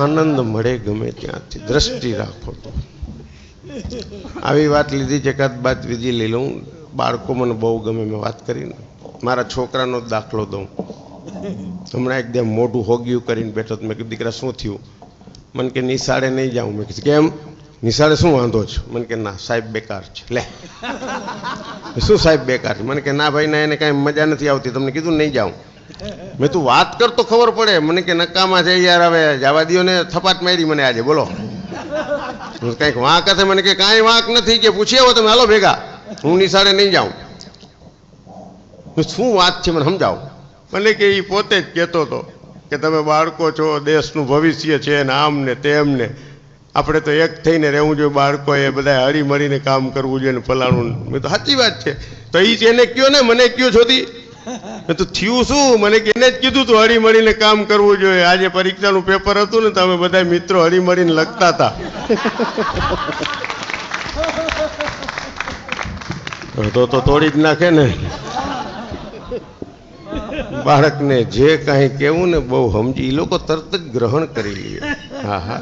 આનંદ મળે ગમે ત્યાંથી. દ્રષ્ટિ રાખો તો. આવી વાત લીધી છે એકાદ બાદ બીજી લઈ લઉં. બાળકો મને બહુ ગમે, મેં વાત કરીને મારા છોકરાનો જ દાખલો દઉં. હમણાં એકદમ મોઢું હોગ્યું કરીને બેઠો મેં કીધું, દીકરા, શું થયું? મને કે, નિશાળે નહીં જાઉં. મેં કીધું, કેમ? નિશાળે શું વાંધો છે? મને કે, ના, સાહેબ બેકાર છે. લે. શું સાહેબ બેકાર છે? મને કે, ના ભાઈ, ના, એને કાંઈ મજા નથી આવતી. તમને કીધું, નહીં જાઉં. મેં તું વાત કર ખબર પડે. મને કે નકામાં છે યાર, હવે જવા દ્યો ને થપાટ મારી મને આજે, બોલો. કંઈક વાંક હશે? મને કે કાંઈ વાંક નથી કે પૂછી આવો તમે હાલો ભેગા. હું નિશાળે નહીં જાઉં. શું વાત છે મને સમજાવો. મને કે એ પોતે જ કહેતો હતો કે તમે બાળકો છો, દેશનું ભવિષ્ય છે, ને આમ ને તેમ ને. આપણે તો એક થઈને રહેવું જોઈએ બાળકોએ બધા હળી મળીને કામ કરવું જોઈએ ને ફલાણું મેં તો સાચી વાત છે. તો એ એને કયો ને, મને કયો મેં તો થયું શું? મને કેને જ કીધું હળી મળીને કામ કરવું જોઈએ. આજે પરીક્ષાનું પેપર હતું ને તમે બધા મિત્રો હળી મળીને લખતા હતા. તો તો તોડી જ નાખે ને. બાળકને જે કાંઈ કહેવું ને બહુ સમજી એ લોકો તરત જ ગ્રહણ કરી લે. હા હા.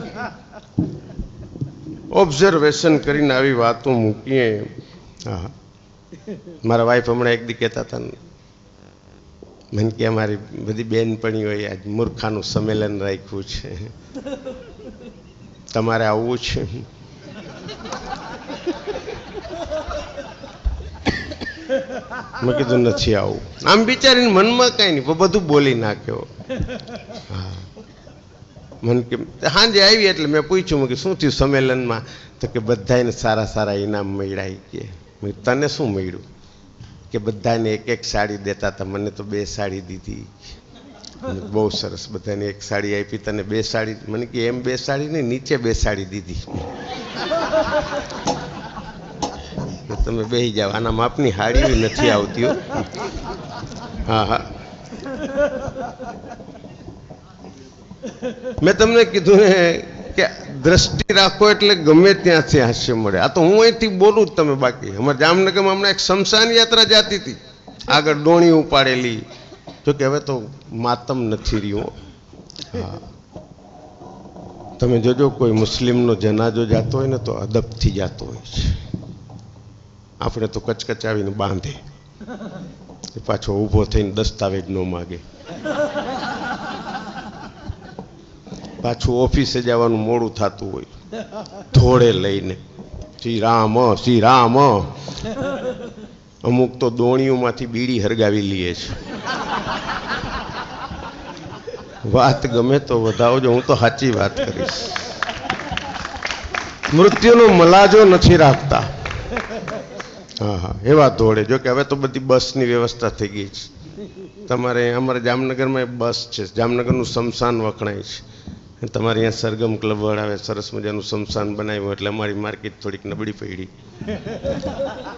ઓબ્ઝર્વેશન કરીને આવી વાતો મૂકીએ. હા. મારા વાઈફ હમણાં એક દી કહેતા હતા મને કે અમારી બધી બેનપણીઓએ આજ મૂર્ખાનું સંમેલન રાખ્યું છે. તમારે આવવું છે? મેં કીધું નથી આવું. આમ બિચારીને મનમાં કાંઈ નહીં બધું બોલી નાખ્યો. હા. મને કે, સાંજે આવી એટલે મેં પૂછ્યું, મેં કે શું થયું સંમેલનમાં? તો કે બધાને સારા સારા ઇનામ મળ્યા કે. તને શું મળ્યું? કે બધાને એક એક સાડી દેતા હતા. મને તો બે સાડી દીધી. બહુ સરસ બધાને એક સાડી આપી તને બે સાડી મને કે એમ બે સાડી નહીં, નીચે બે સાડી દીધી. તમે બેસી જાઓ. આના માપની હાડી નથી આવતી. હા હા. મેં તમને કીધું ને કે દ્રષ્ટિ રાખો એટલે ગમે ત્યાંથી હાસ્ય મળે. આ તો હું અહીંથી બોલું જ તમે બાકી. અમારે જામનગરમાં હમણાં એક શમશાન યાત્રા જાતી હતી. આગળ ડોણી ઉપાડેલી. જો હવે તો માતમ નથી રહ્યું. હા. તમે જોજો કોઈ મુસ્લિમનો જનાજો જાતો હોય ને તો અદબથી જાતો હોય છે. આપણે તો કચકચાવીને બાંધે. પાછો ઊભો થઈને દસ્તાવેજ ન માગે. પાછું ઓફિસે જવાનું મોડું થતું હોય. ધોળે લઈને. શ્રી રામ શ્રી રામ. અમુક તો દોણીઓમાંથી બીડી હરગાવી લઈએ છે. વાત ગમે તો વધાવજો, હું તો સાચી વાત કરીશ. મૃત્યુનો મલાજો નથી રાખતા. હા હા, એવા ધોળે. જો કે હવે તો બધી બસની વ્યવસ્થા થઈ ગઈ છે. તમારે અમારે જામનગરમાં બસ છે. જામનગરનું શમશાન વખણાય છે. તમારે અહીંયા સરગમ ક્લબ વડાવે સરસ મજાનું શમશાન બનાવ્યું એટલે અમારી માર્કેટ થોડીક નબળી પડી.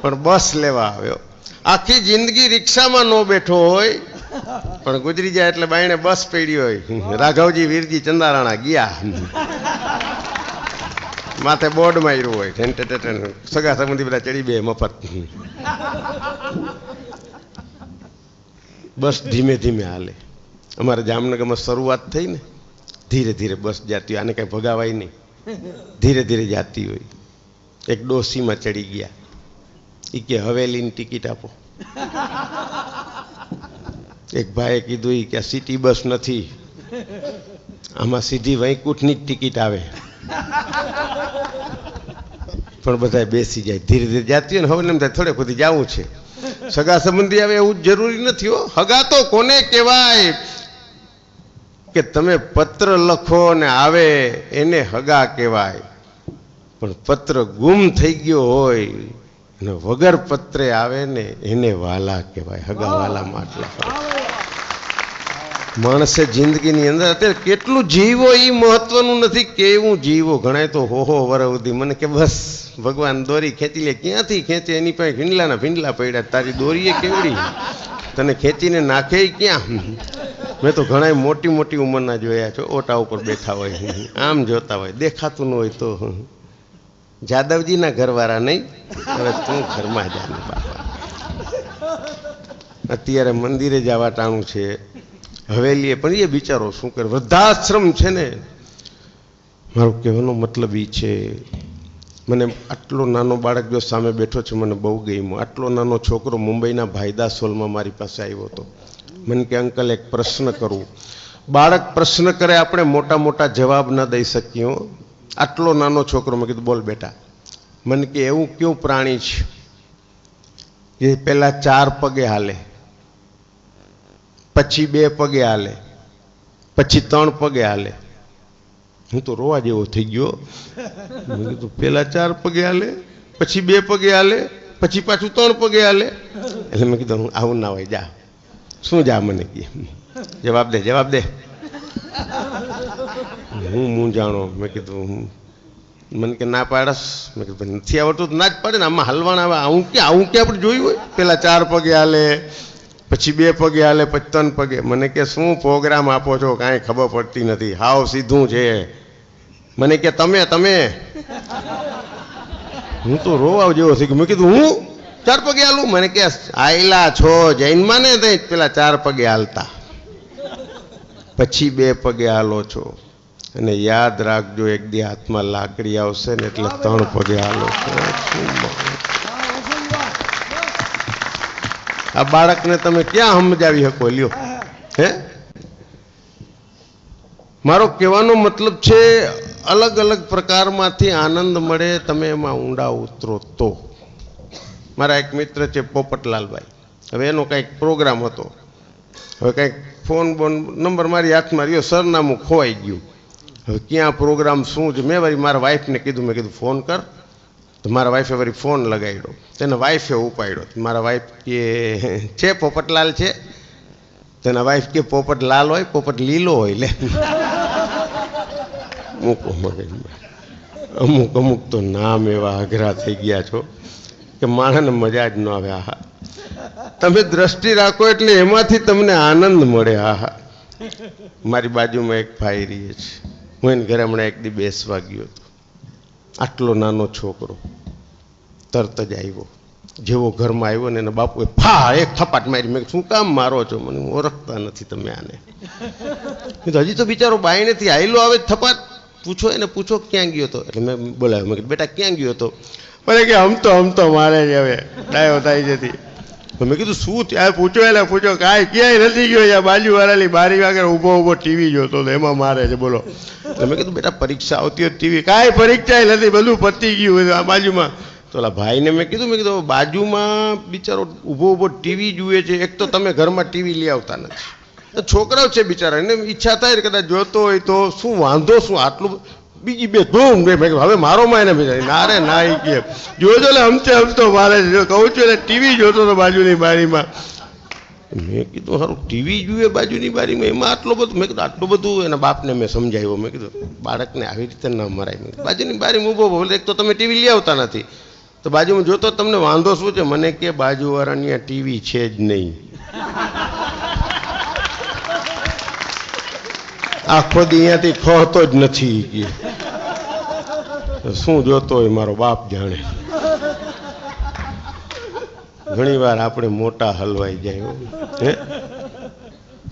પણ બસ લેવા આવ્યો. આખી જિંદગી રિક્ષામાં ન બેઠો હોય, પણ ગુજરી જાય એટલે બાયણે બસ પડી હોય. રાઘવજી, વીરજી, ચંદારાણા ગયા. માથે બોર્ડ માર્યું હોય. ઠેન. સગા સંબંધી બધા ચડી બે મફત. બસ ધીમે ધીમે હાલે. અમારે જામનગરમાં શરૂઆત થઈ ને. ધીરે ધીરે બસ જાતી હોય, આને કાંઈ ભગાવાય નહીં. ધીરે ધીરે જાતી હોય. એક ડોસીમાં ચડી ગયા. એ કે હવેલીની ટિકિટ આપો. એક ભાઈએ કીધું કે સિટી બસ નથી. આમાં સીધી વૈકુંઠની જ ટિકિટ આવે. પણ બધા બેસી જાય. ધીરે ધીરે જાતી હોય ને, હવે એમ થાય, થોડે સુધી જવું છે. સગા સંબંધી આવે એવું જરૂરી નથી હો. હગા તો કોને કહેવાય? કે તમે પત્ર લખો ને આવે એને હગા કહેવાય. પણ પત્ર ગુમ થઈ ગયો હોય, અને વગર પત્રે આવે ને એને વાલા કહેવાય, હગા વાલા માટલા માણસે જિંદગીની અંદર અત્યારે કેટલું જીવો એ મહત્વનું નથી, કેવું જીવો? ગણાય તો હોહો વર મને કે બસ, ભગવાન દોરી ખેંચી લે. ક્યાંથી ખેંચે? એની પાસે ભીંડલાના ભીંડલા પડ્યા. તારી દોરીએ કેવડી? તને ખેંચીને નાખે ક્યાં? મેં તો ઘણા મોટી મોટી ઉંમરના જોયા છે. ઓટા ઉપર બેઠા હોય. આમ જોતા હોય. દેખાતું ન હોય તો. જાદવજીના ઘરવાળા નહીં. હવે તું ઘરમાં જા બાપા. અત્યારે મંદિરે જવા ટાણું છે. હવેલીએ પણ એ બિચારો શું કરે? વૃદ્ધાશ્રમ છે ને. મારો કહેવાનો મતલબ એ છે. મને આટલો નાનો બાળક જો સામે બેઠો છે, મને બહુ ગમ્યો. આટલો નાનો છોકરો મુંબઈના ભાઈદાસ હોલમાં મારી પાસે આવ્યો હતો. મને કે, અંકલ, એક પ્રશ્ન કરું. બાળક પ્રશ્ન કરે, આપણે મોટા મોટા જવાબ ન દઈ શકીએ આટલો નાનો છોકરો મેં કીધું, બોલ બેટા. મને કે, એવું કયું પ્રાણી છે? જે પહેલાં ચાર પગે હાલે, પછી બે પગે હાલે, પછી ત્રણ પગે હાલે. હું તો રોવા જેવો થઈ ગયો. મેં કીધું, પેલા ચાર પગે હાલે, પછી બે પગે હાલે, પછી પાછું ત્રણ પગે હાલે. એટલે મેં કીધું આવું ના હોય, જા. શું જા મને કે? જવાબ દે જવાબ દે. હું હું જાણો? મેં કીધું મને કે ના પાડસ. મેં કીધું નથી આવડતું ના જ પડે ને. આમાં હલવાણ આવે. આવું કે આવું કે આપણે જોયું હોય. પેલા ચાર પગે હાલે, પછી બે પગે હાલે, પછી ત્રણ પગે. મને કે, શું પ્રોગ્રામ આપો છો? કાંઈ ખબર પડતી નથી. હાવ સીધું છે. મને કે, તમે તમે. હું તો રોવા જેવો થઈ ગયો. મેં કીધું, હું ચાર પગે હાલું મને કે આયલા છો જૈનમાં ને તે પેલા ચાર પગે હાલતા. પછી બે પગે હાલો છો. અને યાદ રાખજો એક દી હાથમાં લાકડી આવશે ને એટલે ત્રણ પગે હાલો છો. આ બાળકને તમે ક્યાં સમજાવી શકો? લ્યો. હે? મારો કહેવાનો મતલબ છે અલગ અલગ પ્રકારમાંથી આનંદ મળે તમે એમાં ઊંડા ઉતરો તો. મારા એક મિત્ર છે પોપટલાલભાઈ. હવે એનો કંઈક પ્રોગ્રામ હતો. હવે કંઈક ફોન બોન નંબર મારી હાથમાં રહ્યો, સરનામું ખોવાઈ ગયું. હવે ક્યાં પ્રોગ્રામ શું છે? મેં વળી મારા વાઈફને કીધું, મેં કીધું ફોન કર. તો મારા વાઈફે વળી ફોન લગાડ્યો. તેના વાઈફે ઉપાડ્યો. મારા વાઈફ કે, છે પોપટલાલ છે? તેના વાઈફ કે પોપટ લાલ હોય પોપટ લીલો હોય. લે. મૂકો મગજમાં. અમુક અમુક તો નામ એવા અઘરા થઈ ગયા છો. કે માણસને મજા જ ન આવે, આહા. તમે દ્રષ્ટિ રાખો એટલે એમાંથી તમને આનંદ મળે, આહા. મારી બાજુમાં એક ભાઈ રહીએ છે. હું એને ઘરે હમણાં એક દી બેસવા ગયો હતો. આટલો નાનો છોકરો તરત જ આવ્યો. જેવો ઘરમાં આવ્યો ને એના બાપુએ ફા, એક થપાટ મારી. મેં શું કામ મારો છો? મને ઓળખતા નથી તમે આને. હજી તો બિચારો બાયણેથી આયલો આવે થપાટ. પૂછો એને, પૂછો ક્યાં ગયો હતો? એટલે મેં બોલાવ્યો. મેં બેટા, ક્યાં ગયો હતો? મને કે હમતો હમતો હમ તો, મારે જ હવે, ડાયો થાય જતી મેં કીધું, શું ત્યાં પૂછો એટલે પૂછો. કાંઈ ક્યાંય નથી ગયો ત્યાં બાજુવાળાની બારી આગળ ઊભો ઊભો ટીવી જોતો હતો, એમાં મારે છે, બોલો. તો મેં કીધું, બેટા, પરીક્ષા આવતી હોય ટીવી કાંઈ પરીક્ષા નથી, બધું પતી ગયું આ બાજુમાં. તો ઓલા ભાઈને મેં કીધું મેં કીધું બાજુમાં બિચારો ઊભો ઊભો ટીવી જુએ છે, એક તો તમે ઘરમાં ટીવી લઈ આવતા નથી. છોકરાઓ છે બિચારા, એને ઈચ્છા થાય કદાચ જોતો હોય તો શું વાંધો, શું આટલું બીજી બે ધૂમ બે મેં હવે મારો માં એને બિચારી ના રે, ના ઈ કે. જોજો એટલે હમતે, હમતો મારે કહું છું એટલે ટીવી જોતો હતો બાજુની બારીમાં. મેં કીધું સારું ટીવી જુએ બાજુની બારીમાં? એમાં આટલો બધું મેં કીધું, આટલું બધું એના બાપને મેં સમજાવ્યો. મેં કીધું, બાળકને આવી રીતે ના મરાય. મેં બાજુની બારીમાં ઊભો બોલે એક તો તમે ટીવી લઈ આવતા નથી. તો બાજુમાં જોતો તમને વાંધો શું છે? મને કે બાજુવાળાની આ ટીવી છે જ નહીં. આખો દી અહીંયાથી ખોતો જ નથી તો શું જોતો હોય મારો બાપ જાણે. ઘણી વાર આપણે મોટા હલવાઈ જાય હે.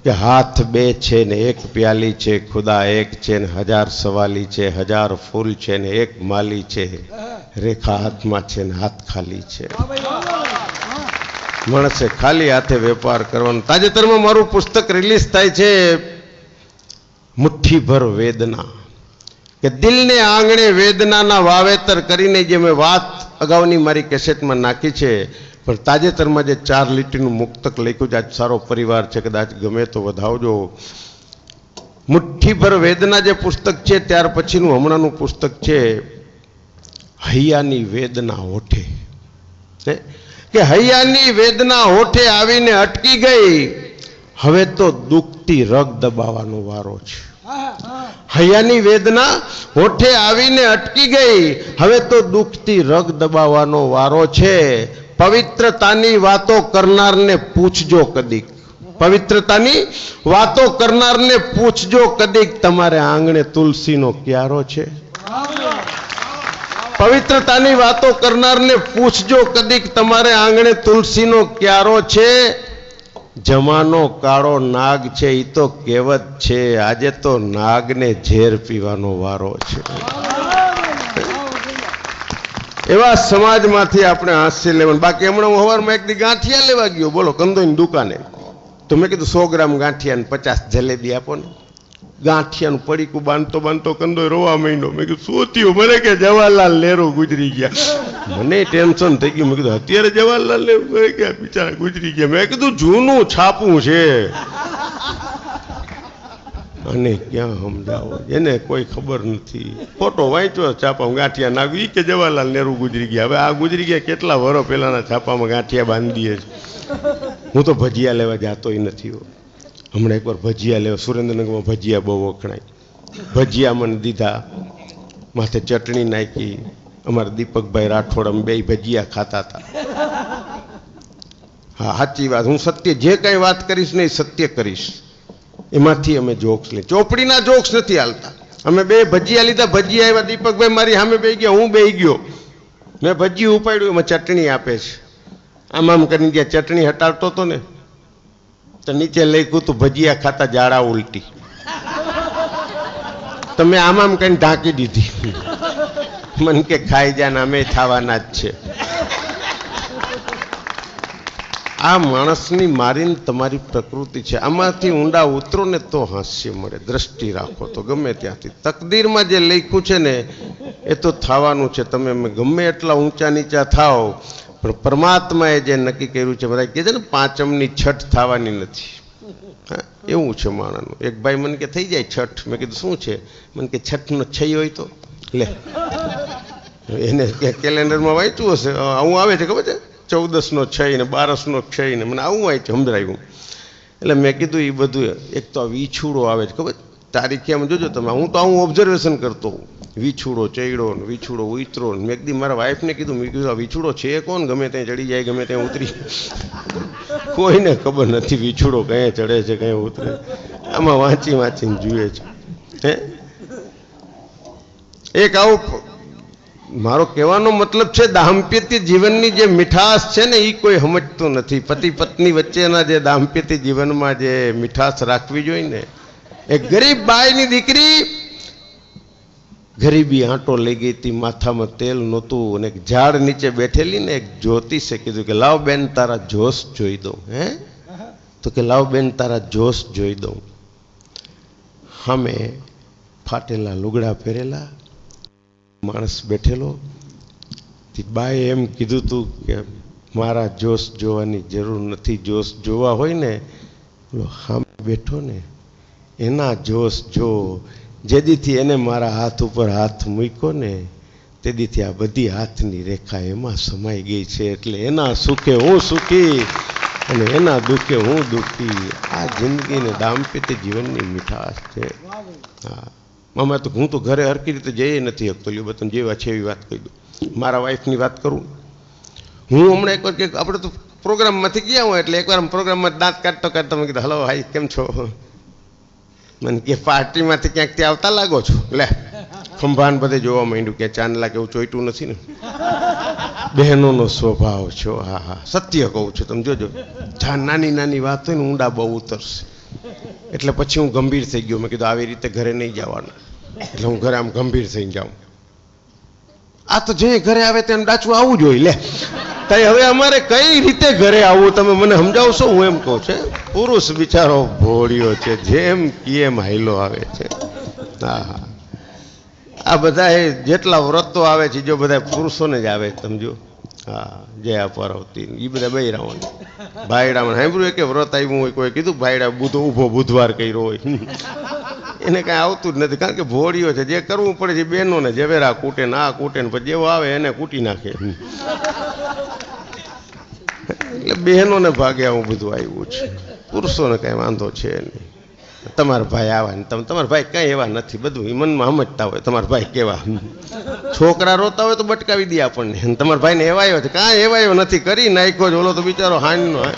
કે હાથ બે છે ને એક પ્યાલી છે, ખુદા એક છે ને હજાર સવાલી છે, હજાર ફૂલ છે ને એક માલી છે. રેખા હાથમાં છે ને હાથ ખાલી છે. માણસે ખાલી હાથે વેપાર કરવાનો. તાજેતરમાં મારું પુસ્તક રિલીઝ થાય છે મુઠ્ઠીભર વેદના. કે દિલને આંગણે વેદનાના વાવેતર કરીને જે મેં વાત અગાઉની મારી કેસેટમાં નાખી છે, પણ તાજેતરમાં જે ચાર લીટીનું મુક્તક લખ્યું છે, આજ સારો પરિવાર છે, કદાચ ગમે તો વધાવજો. મુઠ્ઠીભર વેદના જે પુસ્તક છે, ત્યાર પછીનું હમણાંનું પુસ્તક છે, હૈયાની વેદના હોઠે. કે હૈયાની વેદના હોઠે આવીને અટકી ગઈ, હવે તો દુઃખથી રગ દબાવવાનો વારો છે. હૈયાની વેદના હોઠે આવીને અટકી ગઈ. હવે તો દુઃખથી રગ દબાવવાનો વારો છે. પવિત્રતાની વાતો કરનારને પૂછજો કદીક. પવિત્રતાની વાતો કરનારને પૂછજો કદીક. તમારે આંગણે તુલસીનો ક્યારો છે? પવિત્રતાની વાતો કરનારને પૂછજો કદીક. તમારે આંગણે તુલસીનો ક્યારો છે? જમાનો કાળો નાગ છે એ તો કહેવત છે, આજે તો નાગને ઝેર પીવાનો વારો છે. એવા સમાજમાંથી આપણે હાસ્ય લેવાનું. બાકી હમણાં હું સવારમાં એક દી ગાંઠિયા લેવા ગયો. બોલો, કંદોઈની દુકાને. તો મેં કીધું સો ગ્રામ ગાંઠિયા ને પચાસ જલેબી આપો ને. ગાંઠિયાનું પડીકું બાંધતો બાંધતો કંદો રોવા માંડ્યો. મેં કીધું, શું થયું? મને કે જવાહરલાલ નહેરુ ગુજરી ગયા. મને ટેન્શન થઈ ગયું. મેં કીધું, અત્યારે જવાહરલાલ નહેરુ મને કે બિચારા ગુજરી ગયા. મેં કીધું, જૂનું છાપું છે. અને ક્યાં સમજાવો? એને કોઈ ખબર નથી. ફોટો વાંચ્યો, છાપામાં ગાંઠિયા નાખ્યું એ કે જવાહરલાલ નહેરુ ગુજરી ગયા. હવે આ ગુજરી ગયા કેટલા વરો પહેલાના છાપામાં ગાંઠિયા બાંધી દઈએ છે. હું તો ભજીયા લેવા જાતોય નથી હમણાં એકવાર ભજીયા લેવા, સુરેન્દ્રનગરમાં ભજીયા બહુ વખણાય. ભજીયા મને દીધા. માથે ચટણી નાખી. અમારા દીપકભાઈ રાઠોડ અમે બે ભજીયા ખાતા હતા. હા, સાચી વાત. હું સત્ય, જે કંઈ વાત કરીશ ને એ સત્ય કરીશ. એમાંથી અમે જોક્સ લે. ચોપડીના જોક્સ નથી હાલતા. અમે બે ભજીયા લીધા. ભજીયા આવ્યા. દીપકભાઈ મારી સામે બે ગયા. હું બે ગયો. મેં ભજી ઉપાડ્યું. એમાં ચટણી આપે છે. આમ આમ કરીને ગયા ચટણી હટાવતો હતો ને. તો નીચે લખ્યું તું ભજીયા ખાતા જાડા ઉલટી. તમે આમ આમ કઈ ઢાંકી દીધી. મન કે ખાઈ જા અમે ખાવાના જ છે. આ માણસની મારીને તમારી પ્રકૃતિ છે. આમાંથી ઊંડા ઉતરો ને તો હાસ્ય મળે. દ્રષ્ટિ રાખો તો ગમે ત્યાંથી. તકદીરમાં જે લખ્યું છે ને, એ તો થવાનું છે. તમે ગમે એટલા ઊંચા નીચા થાઓ પણ પરમાત્માએ જે નક્કી કર્યું છે બધા કહે છે ને પાંચમની છઠ થવાની નથી. હા, એવું છે માણસનું એક ભાઈ મને કે થઈ જાય છઠ. મેં કીધું શું છે? મને કે છઠનો છઈ હોય તો. લે. એને કેલેન્ડરમાં વાંચ્યું હશે. આવું આવે છે ખબર છે? ચૌદસનો છઈ ને બારસનો છઈ ને મને આવું વાંચ્યું સમજાયું. એટલે મેં કીધું એ બધું એક તો આ વીછુડો આવે છે ખબર તારીખે આમ જોજો તમે, હું તો હું ઓબ્ઝર્વેશન કરતો વીછુડો, ચૈડો વીછુડો, ઉતરો મેં કીધું મારા વાઈફને કીધું, મેં કીધું, આ વિછુડો છે કોણ? ગમે ત્યાં ચડી જાય, ગમે ત્યાં ઉતરી. કોઈને ખબર નથી વિછુડો કંઈ ચડે છે કંઈ ઉતરે આમાં વાંચી વાંચીને જુએ છે. હે? એક આવું મારો કહેવાનો મતલબ છે, દાંપત્ય જીવનની જે મીઠાશ છે ને એ કોઈ સમજતું નથી. પતિ પત્ની વચ્ચેના જે દાંપત્ય જીવનમાં જે મીઠાશ રાખવી જોઈએ ને એક ગરીબ બાઈની દીકરી ગરીબી આંટો લઈ ગઈ હતી માથામાં તેલ નહોતું, અને એક ઝાડ નીચે બેઠેલી ને એક જ્યોતિષે કીધું કે, લાવ બેન તારા જોશ જોઈ દઉં. હે? તો કે, લાવ બેન તારા જોશ જોઈ દઉં. સામે ફાટેલા લુગડા પહેરેલા, માણસ બેઠેલો. બાએ એમ કીધું તું કે, મારા જોશ જોવાની જરૂર નથી, જોશ જોવા હોય ને સામે બેઠો ને એના જોશ જો જેદીથી એને મારા હાથ ઉપર હાથ મૂક્યો ને, તેદીથી આ બધી હાથની રેખા એમાં સમાઈ ગઈ છે. એટલે એના સુખે હું સુખી અને એના દુઃખે હું દુઃખી. આ જિંદગીને દાંપત્ય જીવનની મીઠાશ છે. હા. મામા, તો હું તો ઘરે હરકી રીતે જઈ નથી શકતો. લ્યો બતન જેવા છે એવી વાત કહી દઉં મારા વાઈફની વાત કરું? હું હમણાં એકવાર કે, આપણે તો પ્રોગ્રામમાંથી ગયા હોય, એટલે એકવાર પ્રોગ્રામમાં દાંત કાઢતો કાઢતો મેં કીધું હલો ભાઈ કેમ છો? મને કે પાર્ટીમાંથી ક્યાંકથી આવતા લાગો છો? લે, ખંભાન બધે જોવા માંડ્યું કે ચાંદલા કે એવું ચોઈટું નથી ને? બહેનોનો સ્વભાવ છો, હા હા. સત્ય કહું છું તમે જોજો. જ્યાં નાની નાની વાત હોય ને, ઊંડા બહુ ઉતરશે. એટલે પછી હું ગંભીર થઈ ગયો. મેં કીધું, આવી રીતે ઘરે નહીં જવાના. એટલે હું ઘરે આમ ગંભીર થઈને જાઉં. આ તો જે ઘરે આવે તેને ડાચું આવવું જોઈએ, લે. તઈ હવે અમારે કઈ રીતે ઘરે આવવું, તમે મને સમજાવશો? હું એમ કહું છે, પુરુષ બિચારો ભોળ્યો છે, જેમ કેમ હાઈલો આવે છે. હા હા આ બધા જેટલા વ્રતો આવે છે, જો બધા પુરુષોને જ આવે, સમજો. હા, જયા પાર્વતી એ બધા બૈરાવણ ભાઈડામાં સાંભળ્યું કે વ્રત આવ્યું હોય, કોઈ કીધું ભાઈડા બુધ ઊભો બુધવાર કર્યો હોય. એને કાંઈ આવતું જ નથી. કારણ કે ભોળીઓ છે, જે કરવું પડે છે બહેનોને ઝવેરા કૂટે ને આ કૂટે ને પછી જેવો આવે એને કૂટી નાખે. એટલે બહેનોને ભાગે આવું બધું આવ્યું છે. પુરુષોને કાંઈ વાંધો છે નહીં. તમારા ભાઈ આવા ને તમે તમારા ભાઈ કાંઈ એવા નથી બધું. એ મનમાં સમજતા હોય તમારા ભાઈ કેવા. છોકરા રોતા હોય તો બટકાવી દે આપણને. તમારા ભાઈને એવાયો છે. કાંઈ એવાયો નથી. કરી નાખ્યો જ ઓલો તો બિચારો હાનનો હે.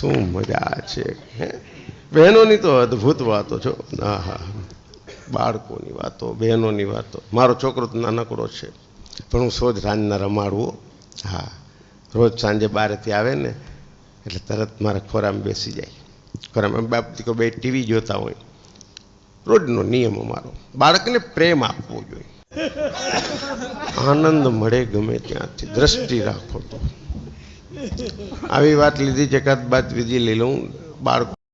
શું મજા છે, હે? બહેનોની તો અદ્ભુત વાતો છો. હા હા બાળકોની વાતો, બહેનોની વાતો. મારો છોકરો તો નાનકડો છે, પણ હું સોજ રાંધના રમાડવો હા. રોજ સાંજે બારેથી આવે ને, એટલે તરત મારા ખોરામાં બેસી જાય. ખોરામાં બાપ દીકરો બે ટીવી જોતા હોય. રોજનો નિયમ અમારો, બાળકને પ્રેમ આપવો જોઈએ. આનંદ મળે ગમે ત્યાંથી, દ્રષ્ટિ રાખો તો. આવી વાત લીધી જકાત બાદ વિધિ લઈ લઉં. બાળકો